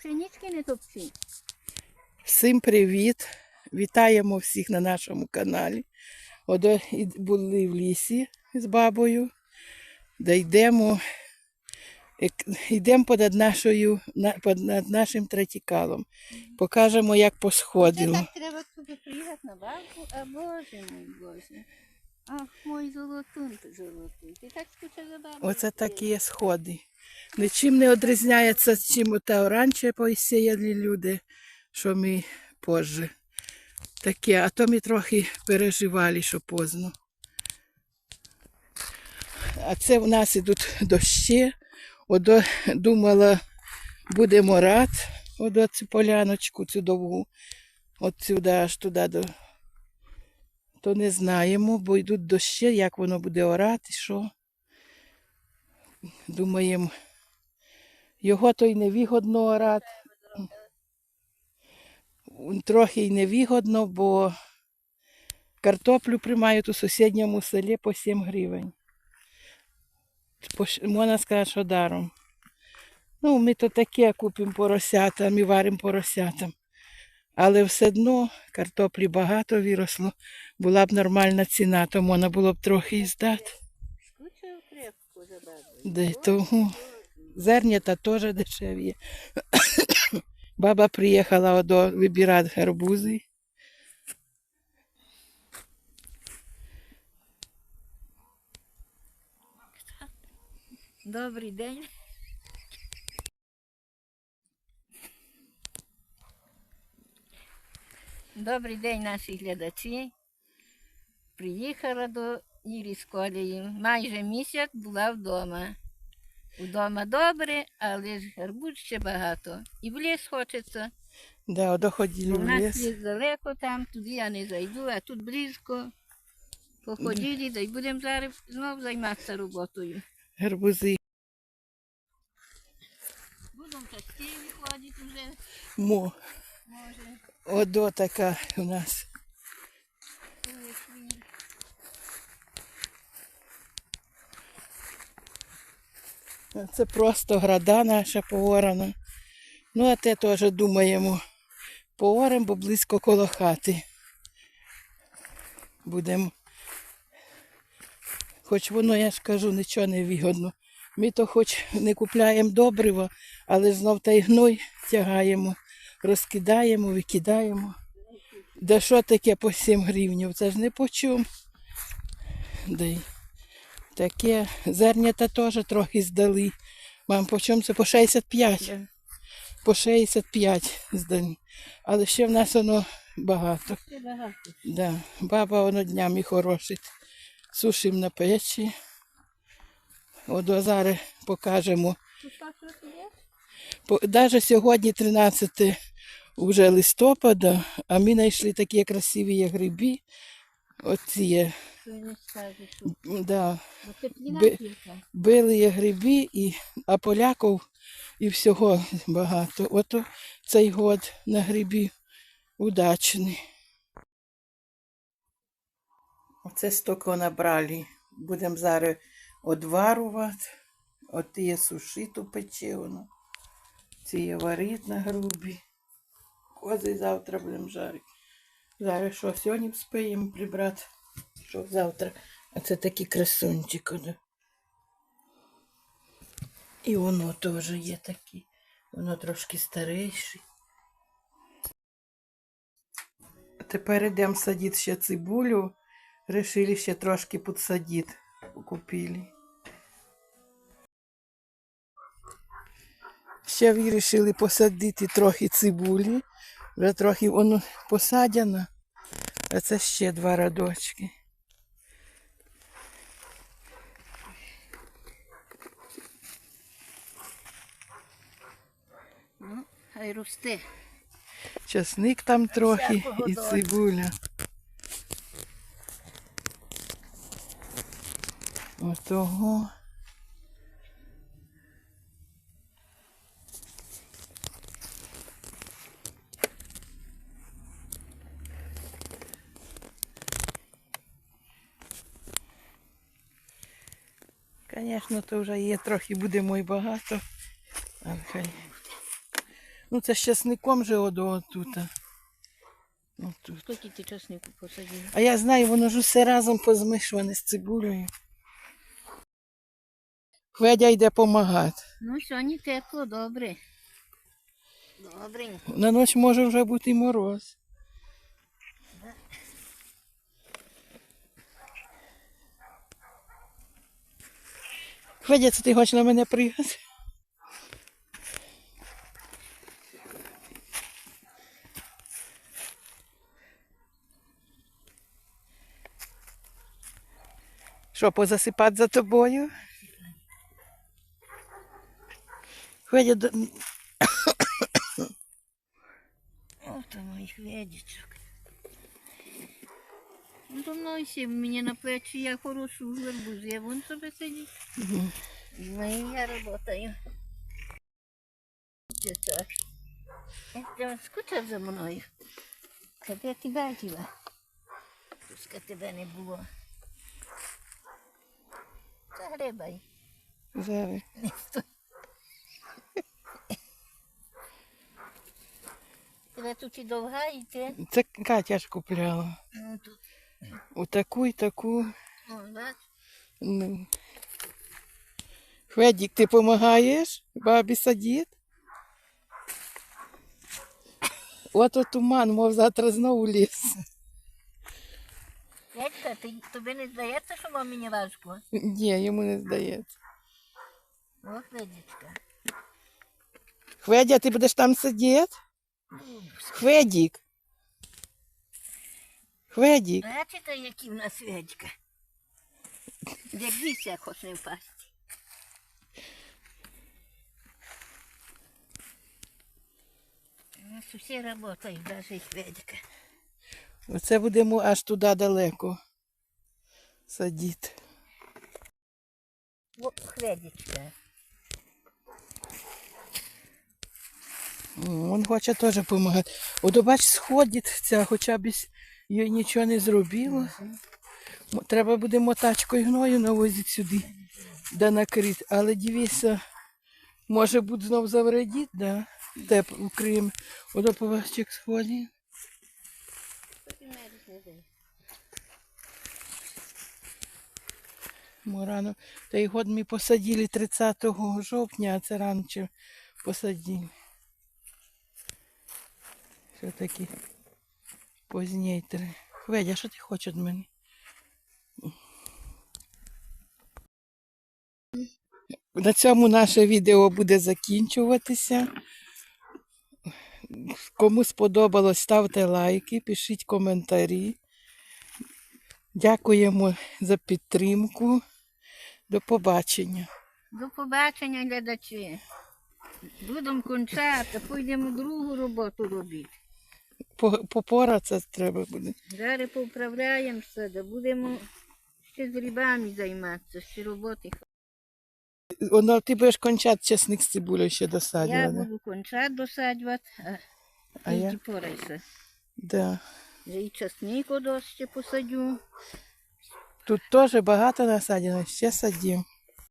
Пшенички не топчи. Всім привіт! Вітаємо всіх на нашому каналі. От були в лісі з бабою, де йдемо, йдемо понад, нашою, на- понад нашим третікалом. Покажемо, як Це посходило. так треба туди приїхати на бабку, а боже мій боже. Ах, мой золотий. Ти так скучав за бабою. Оце такі є сходи. Нічим не відрізняється, чим оте раніше посіяли люди, що ми позже. Таке, а то ми трохи переживали, що поздно. А це в нас ідуть дощі. Одо думала, будемо рад, одо цю поляночку, цю довгу, от сюди, аж туди до. То не знаємо, бо йдуть дощі, як воно буде орати, що. Думаємо, його то й невигодно орати. Трохи й невигодно, бо картоплю приймають у сусідньому селі по 7 гривень. Можна сказати, що даром. Ну, ми то таке купимо поросята, ми варимо поросятам. Але все одно картоплі багато виросло, була б нормальна ціна, то можна було б трохи і бабою. Де того зернята теж дешеві. Баба приїхала до вибирати гарбузи. Добрий день. Добрий день, наші глядачі. Приїхала до Ірі з колею. Майже місяць була вдома. Вдома добре, але ж гарбуз ще багато. І в ліс хочеться. Да, доходили У нас ліс. ліс далеко там, туди я не зайду, а тут близько. Походили, да й будемо зараз знову займатися роботою. Гарбузи. Будемо частіше виходити вже, Мо. Одо така у нас. Це просто града наша поорана. Ну, а те теж думаємо. Пооремо, бо близько коло хати. Будемо. Хоч воно, я ж кажу, нічого не вигодно. Ми то хоч не купляємо добриво, але знов та й гной тягаємо, розкидаємо, викидаємо. Да що таке по 7 гривнів? Це ж не по чому. Таке зернята теж трохи здали. Мам, по чому це? По 65. Да. По 65 здані. Але ще в нас воно багато. Да. Баба воно днями хорошить. Сушимо на печі. От зараз покажемо. Даже сьогодні 13 вже листопада, а ми знайшли такі красиві гриби. Оці є. Да. Били є гриби, і, а поляків і всього багато. Ото цей год на грибі удачний. Оце стільки набрали. Будемо зараз одварувати. От є сушиту пече воно. Ці є варить на грубі. Кози завтра будемо жарити. Зараз що сьогодні вспіємо прибрати, щоб завтра. А це такі красунчики. І воно теж є такі. Воно трошки старіше. Тепер йдемо садити ще цибулю. Решили ще трошки підсадити. Купили. Ще вирішили посадити трохи цибулі. Вже трохи воно посадяно. А це ще два радочки. Ну, хай росте. Часник там трохи і цибуля. Отого. Звісно, то вже є трохи буде мой багато. Ну, це з часником же одо отут. Отут. Скільки ти часнику посадив? А я знаю, воно ж усе разом позмішане з цибулею. Хведя йде помагати. Ну, сьогодні тепло, добре. Добренько. На ніч може вже бути і мороз. Це ти хочеш на мене приїхати? Що, позасипати за тобою? Хведя, до- Ото моїх ведічок. Ну, мною сів мені на плечі, я хорошу гарбуз, я вон собі сидіть. Ну, і я работаю. Це так. Я скучав за мною. Коли ти бачила? Пуска тебе не було. Загребай. Зараз. Тебе тут і довга йти. Це Катя ж купляла. Ну, тут, У таку і таку. Ну. Хведік, ти допомагаєш бабі садити? Ото туман, мов завтра знову ліс. Дядька, ти, тобі не здається, що вам мені важко? Ні, йому не здається. Ох, Ведічка. Хведя, ти будеш там сидіти? Хведік. Хведік. Бачите, які в нас Ведька? Дивіться, як хоче не впасти. У нас усі працюють, навіть Ведька. Оце будемо аж туди далеко садити. О, Ведічка. М, Він хоче теж допомагати. От бач, сходить ця, хоча б із- їй нічого не зробило. Треба буде мотачкою гною навозити сюди, де накрити. Але дивися, може бути знов завредіть, да? Де укриємо. Ото поважчик. Ми рано. Та й год ми посадили 30 жовтня, а це раніше посадили. Все таки поздній три. Хведя, що ти хочеш від мене? На цьому наше відео буде закінчуватися. Кому сподобалось, ставте лайки, пишіть коментарі. Дякуємо за підтримку. До побачення. До побачення, глядачі. Будемо кончати, пойдемо другу роботу робити. По- Попоратися треба буде. Зараз поуправляємося, да будемо ще з грибами займатися, ще роботи. Воно ти будеш кончати чесник з цибулею ще Я буду кончати досаджувати, а А ти я? порайся. Да. І часник одос ще посадю. Тут теж багато насаджено, ще садів.